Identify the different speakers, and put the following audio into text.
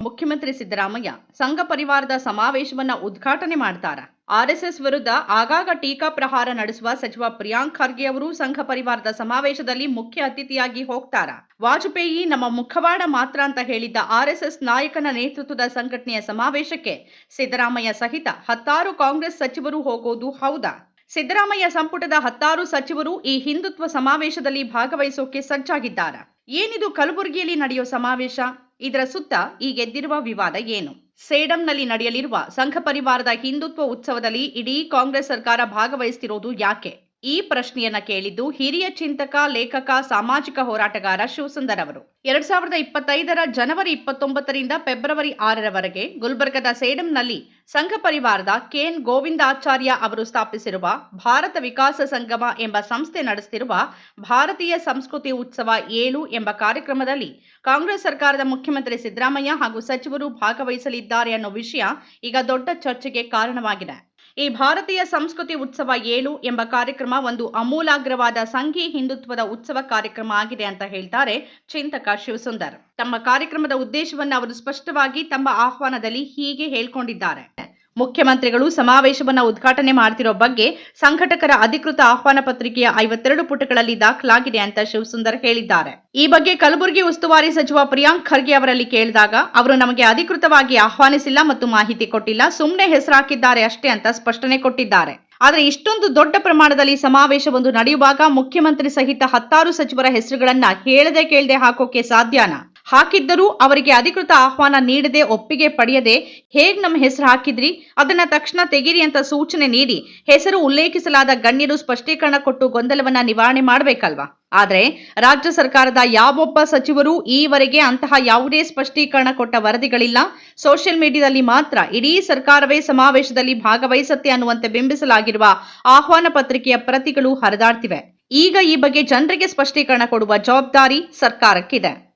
Speaker 1: ಮುಖ್ಯಮಂತ್ರಿ ಸಿದ್ದರಾಮಯ್ಯ ಸಂಘ ಪರಿವಾರದ ಸಮಾವೇಶವನ್ನ ಉದ್ಘಾಟನೆ ಮಾಡ್ತಾರ. ಆರ್ಎಸ್ಎಸ್ ವಿರುದ್ಧ ಆಗಾಗ ಟೀಕಾ ಪ್ರಹಾರ ನಡೆಸುವ ಸಚಿವ ಪ್ರಿಯಾಂಕ್ ಖರ್ಗೆ ಅವರು ಸಂಘ ಪರಿವಾರದ ಸಮಾವೇಶದಲ್ಲಿ ಮುಖ್ಯ ಅತಿಥಿಯಾಗಿ ಹೋಗ್ತಾರ. ವಾಜಪೇಯಿ ನಮ್ಮ ಮುಖವಾಡ ಮಾತ್ರ ಅಂತ ಹೇಳಿದ್ದ ಆರ್ಎಸ್ಎಸ್ ನಾಯಕನ ನೇತೃತ್ವದ ಸಂಘಟನೆಯ ಸಮಾವೇಶಕ್ಕೆ ಸಿದ್ದರಾಮಯ್ಯ ಸಹಿತ ಹತ್ತಾರು ಕಾಂಗ್ರೆಸ್ ಸಚಿವರು ಹೋಗೋದು ಹೌದಾ? ಸಿದ್ದರಾಮಯ್ಯ ಸಂಪುಟದ ಹತ್ತಾರು ಸಚಿವರು ಈ ಹಿಂದುತ್ವ ಸಮಾವೇಶದಲ್ಲಿ ಭಾಗವಹಿಸೋಕೆ ಸಜ್ಜಾಗಿದ್ದಾರೆ. ಏನಿದು ಕಲಬುರಗಿಯಲ್ಲಿ ನಡೆಯೋ ಸಮಾವೇಶ? ಇದರ ಸುತ್ತ ಈ ಗೆದ್ದಿರುವ ವಿವಾದ ಏನು? ಸೇಡಂನಲ್ಲಿ ನಡೆಯಲಿರುವ ಸಂಘ ಪರಿವಾರದ ಹಿಂದುತ್ವ ಉತ್ಸವದಲ್ಲಿ ಇಡೀ ಕಾಂಗ್ರೆಸ್ ಸರ್ಕಾರ ಭಾಗವಹಿಸ್ತಿರೋದು ಯಾಕೆ? ಈ ಪ್ರಶ್ನೆಯನ್ನ ಕೇಳಿದ್ದು ಹಿರಿಯ ಚಿಂತಕ, ಲೇಖಕ, ಸಾಮಾಜಿಕ ಹೋರಾಟಗಾರ ಶಿವಸುಂದರ್ ಅವರು. ಎರಡ್ ಸಾವಿರದ ಇಪ್ಪತ್ತೈದರ ಜನವರಿ ಇಪ್ಪತ್ತೊಂಬತ್ತರಿಂದ ಫೆಬ್ರವರಿ ಆರರವರೆಗೆ ಗುಲ್ಬರ್ಗದ ಸೇಡಂನಲ್ಲಿ ಸಂಘ ಪರಿವಾರದ ಕೆಎನ್ ಗೋವಿಂದಾಚಾರ್ಯ ಅವರು ಸ್ಥಾಪಿಸಿರುವ ಭಾರತ ವಿಕಾಸ ಸಂಗಮ ಎಂಬ ಸಂಸ್ಥೆ ನಡೆಸುತ್ತಿರುವ ಭಾರತೀಯ ಸಂಸ್ಕೃತಿ ಉತ್ಸವ ಏಳು ಎಂಬ ಕಾರ್ಯಕ್ರಮದಲ್ಲಿ ಕಾಂಗ್ರೆಸ್ ಸರ್ಕಾರದ ಮುಖ್ಯಮಂತ್ರಿ ಸಿದ್ದರಾಮಯ್ಯ ಹಾಗೂ ಸಚಿವರು ಭಾಗವಹಿಸಲಿದ್ದಾರೆ ಅನ್ನೋ ವಿಷಯ ಈಗ ದೊಡ್ಡ ಚರ್ಚೆಗೆ ಕಾರಣವಾಗಿದೆ. ಈ ಭಾರತೀಯ ಸಂಸ್ಕೃತಿ ಉತ್ಸವ ಏಳು ಎಂಬ ಕಾರ್ಯಕ್ರಮ ಒಂದು ಅಮೂಲಾಗ್ರವಾದ ಸಂಘಿ ಹಿಂದುತ್ವದ ಉತ್ಸವ ಕಾರ್ಯಕ್ರಮ ಆಗಿದೆ ಅಂತ ಹೇಳ್ತಾರೆ ಚಿಂತಕ ಶಿವಸುಂದರ್. ತಮ್ಮ ಕಾರ್ಯಕ್ರಮದ ಉದ್ದೇಶವನ್ನು ಅವರು ಸ್ಪಷ್ಟವಾಗಿ ತಮ್ಮ ಆಹ್ವಾನದಲ್ಲಿ ಹೀಗೆ ಹೇಳ್ಕೊಂಡಿದ್ದಾರೆ. ಮುಖ್ಯಮಂತ್ರಿಗಳು ಸಮಾವೇಶವನ್ನು ಉದ್ಘಾಟನೆ ಮಾಡ್ತಿರೋ ಬಗ್ಗೆ ಸಂಘಟಕರ ಅಧಿಕೃತ ಆಹ್ವಾನ ಪತ್ರಿಕೆಯ ಐವತ್ತೆರಡು ಪುಟಗಳಲ್ಲಿ ದಾಖಲಾಗಿದೆ ಅಂತ ಶಿವಸುಂದರ್ ಹೇಳಿದ್ದಾರೆ. ಈ ಬಗ್ಗೆ ಕಲಬುರಗಿ ಉಸ್ತುವಾರಿ ಸಚಿವ ಪ್ರಿಯಾಂಕ್ ಖರ್ಗೆ ಅವರಲ್ಲಿ ಕೇಳಿದಾಗ, ಅವರು ನಮಗೆ ಅಧಿಕೃತವಾಗಿ ಆಹ್ವಾನಿಸಿಲ್ಲ ಮತ್ತು ಮಾಹಿತಿ ಕೊಟ್ಟಿಲ್ಲ. ಸುಮ್ಮನೆ ಹೆಸರಾಕಿದ್ದಾರೆ ಅಷ್ಟೇ ಅಂತ ಸ್ಪಷ್ಟನೆ ಕೊಟ್ಟಿದ್ದಾರೆ. ಆದರೆ ಇಷ್ಟೊಂದು ದೊಡ್ಡ ಪ್ರಮಾಣದಲ್ಲಿ ಸಮಾವೇಶವೊಂದು ನಡೆಯುವಾಗ ಮುಖ್ಯಮಂತ್ರಿ ಸಹಿತ ಹತ್ತಾರು ಸಚಿವರ ಹೆಸರುಗಳನ್ನ ಹೇಳದೆ ಕೇಳದೆ ಹಾಕೋಕೆ ಸಾಧ್ಯನಾ? ಹಾಕಿದ್ದರೂ ಅವರಿಗೆ ಅಧಿಕೃತ ಆಹ್ವಾನ ನೀಡದೆ ಒಪ್ಪಿಗೆ ಪಡೆಯದೆ ಹೇಗ್ ನಮ್ಮ ಹೆಸರು ಹಾಕಿದ್ರಿ? ಅದನ್ನ ತಕ್ಷಣ ತೆಗೀರಿ ಅಂತ ಸೂಚನೆ ನೀಡಿ ಹೆಸರು ಉಲ್ಲೇಖಿಸಲಾದ ಗಣ್ಯರು ಸ್ಪಷ್ಟೀಕರಣ ಕೊಟ್ಟು ಗೊಂದಲವನ್ನ ನಿವಾರಣೆ ಮಾಡಬೇಕಲ್ವಾ? ಆದರೆ ರಾಜ್ಯ ಸರ್ಕಾರದ ಯಾವೊಬ್ಬ ಸಚಿವರು ಈವರೆಗೆ ಅಂತಹ ಯಾವುದೇ ಸ್ಪಷ್ಟೀಕರಣ ಕೊಟ್ಟ ವರದಿಗಳಿಲ್ಲ. ಸೋಷಿಯಲ್ ಮೀಡಿಯಾದಲ್ಲಿ ಮಾತ್ರ ಇಡೀ ಸರ್ಕಾರವೇ ಸಮಾವೇಶದಲ್ಲಿ ಭಾಗವಹಿಸುತ್ತೆ ಅನ್ನುವಂತೆ ಬಿಂಬಿಸಲಾಗಿರುವ ಆಹ್ವಾನ ಪತ್ರಿಕೆಯ ಪ್ರತಿಗಳು ಹರಿದಾಡ್ತಿವೆ. ಈಗ ಈ ಬಗ್ಗೆ ಜನರಿಗೆ ಸ್ಪಷ್ಟೀಕರಣ ಕೊಡುವ ಜವಾಬ್ದಾರಿ ಸರ್ಕಾರಕ್ಕಿದೆ.